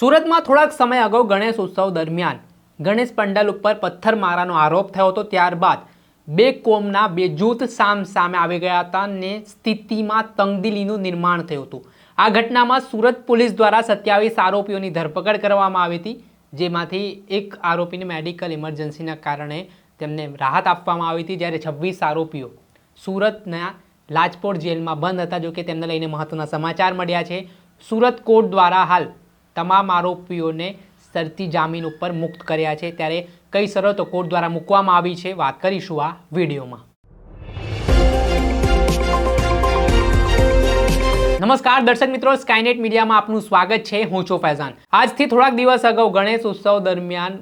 સુરતમાં થોડાક સમય અગાઉ ગણેશ ઉત્સવ દરમિયાન ગણેશ પંડાલ ઉપર પથ્થરમારાનો આરોપ થયો હતો. ત્યારબાદ બે કોમના બે જૂથ સામ સામે આવી ગયા હતા અને સ્થિતિમાં તંગદિલીનું નિર્માણ થયું હતું. આ ઘટનામાં સુરત પોલીસ દ્વારા સત્યાવીસ આરોપીઓની ધરપકડ કરવામાં આવી હતી, જેમાંથી એક આરોપીને મેડિકલ ઇમરજન્સીના કારણે તેમને રાહત આપવામાં આવી હતી. જ્યારે છવ્વીસ આરોપીઓ સુરતના લાજપોર જેલમાં બંધ હતા જો કે તેમને લઈને મહત્વના સમાચાર મળ્યા છે. સુરત કોર્ટ દ્વારા હાલ તમામ આરોપીઓને શરતી જામીન ઉપર મુક્ત કર્યા છે. ત્યારે કઈ શરતો કોર્ટ દ્વારા મૂકવામાં આવી છે? વાત કરીશું આ વિડીયોમાં. નમસ્કાર દર્શક મિત્રો સ્કાયનેટ મીડિયામાં આપનું સ્વાગત છે. હું છું ફૈઝાન. આજથી થોડાક દિવસ અગાઉ ગણેશ ઉત્સવ દરમિયાન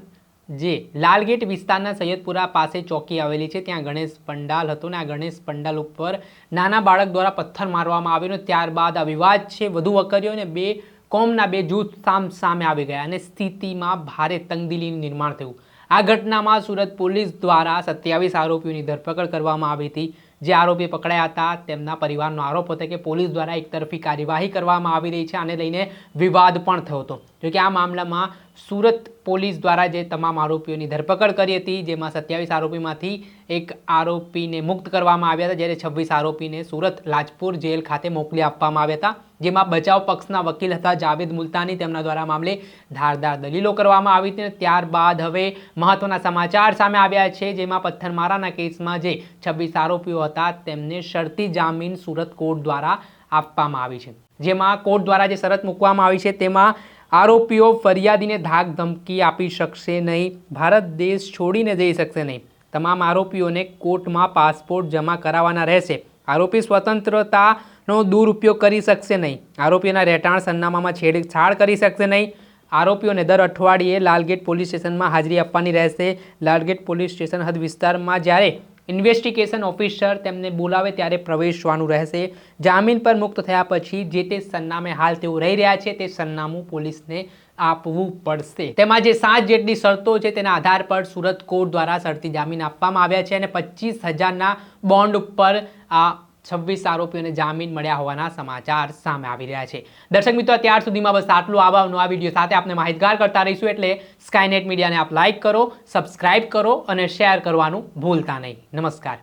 જે લાલગેટ વિસ્તારના સૈયદપુરા પાસે ચોકી આવેલી છે, ત્યાં ગણેશ પંડાલ હતો ને આ ગણેશ પંડાલ ઉપર નાના બાળક દ્વારા પથ્થર મારવામાં આવ્યો ને ત્યારબાદ આ વિવાદ છે. વધુ વકર્યો ને બે કોમના બે જૂથ સામ સામે આવી ગયા અને સ્થિતિમાં ભારે તંગદિલીનું નિર્માણ થયું. આ ઘટનામાં સુરત પોલીસ દ્વારા સત્યાવીસ આરોપીઓની ધરપકડ કરવામાં આવી હતી. જે આરોપી પકડાયા હતા, તેમના પરિવારનો આરોપ હતો કે પોલીસ દ્વારા એકતરફી કાર્યવાહી કરવામાં આવી રહી છે આને લઈને વિવાદ પણ થયો હતો. જોકે આ મામલામાં સુરત પોલીસ દ્વારા જે તમામ આરોપીઓની ધરપકડ કરી હતી, જેમાં સત્યાવીસ આરોપીમાંથી એક આરોપીને મુક્ત કરવામાં આવ્યા હતા, જ્યારે છવ્વીસ આરોપીને સુરત લાજપુર જેલ ખાતે મોકલી આપવામાં આવ્યા હતા. જેમાં બચાવ પક્ષના વકીલ હતા જાવેદ મુલતાની. તેમના દ્વારા મામલે ધારદાર દલીલો કરવામાં આવી હતી ત્યારબાદ હવે મહત્વના સમાચાર સામે આવ્યા છે, જેમાં પથ્થરમારાના કેસમાં જે છવ્વીસ આરોપીઓ હતા તેમને શરતી જામીન સુરત કોર્ટ દ્વારા આપવામાં આવી છે. જેમાં કોર્ટ દ્વારા જે શરત મૂકવામાં આવી છે, તેમાં આરોપીઓ ફરિયાદીને ધાક ધમકી આપી શકશે નહીં, ભારત દેશ છોડીને જઈ શકશે નહીં. તમામ આરોપીઓને કોર્ટમાં પાસપોર્ટ જમા કરાવવાના રહેશે. આરોપી સ્વતંત્રતાનો દુરુપયોગ કરી શકશે નહીં. આરોપીના રહેઠાણ સરનામામાં છેડછાડ કરી શકશે નહીં. આરોપીઓને દર અઠવાડિયે લાલગેટ પોલીસ સ્ટેશનમાં હાજરી આપવાની રહેશે. લાલગેટ પોલીસ સ્ટેશન હદ વિસ્તારમાં જ્યારે ઇન્વેસ્ટિગેશન ઓફિસર તેમને બોલાવે ત્યારે પ્રવેશવાનું રહેશે. જામીન પર મુક્ત થયા પછી જે તે સરનામે હાલ તેઓ રહી રહ્યા છે તે સરનામું પોલીસને આપવું પડશે. તેમાં જે સાત જેટલી શરતો છે તેના આધાર પર સુરત કોર્ટ દ્વારા શરતી જામીન આપવામાં આવ્યા છે અને પચીસ હજારના બોન્ડ ઉપર આ છવ્વીસ આરોપીઓને જામીન મળ્યા હોવાના સમાચાર સામે આવી રહ્યા છે. દર્શક મિત્રો, અત્યાર સુધીમાં બસ આટલું. આવા નવા વીડિયો સાથે આપણે માહિતગાર કરતા રહીશું એટલે સ્કાયનેટ મીડિયાને આપ લાઇક કરો સબસ્ક્રાઇબ કરો અને શેર કરવાનું ભૂલતા નહીં. નમસ્કાર.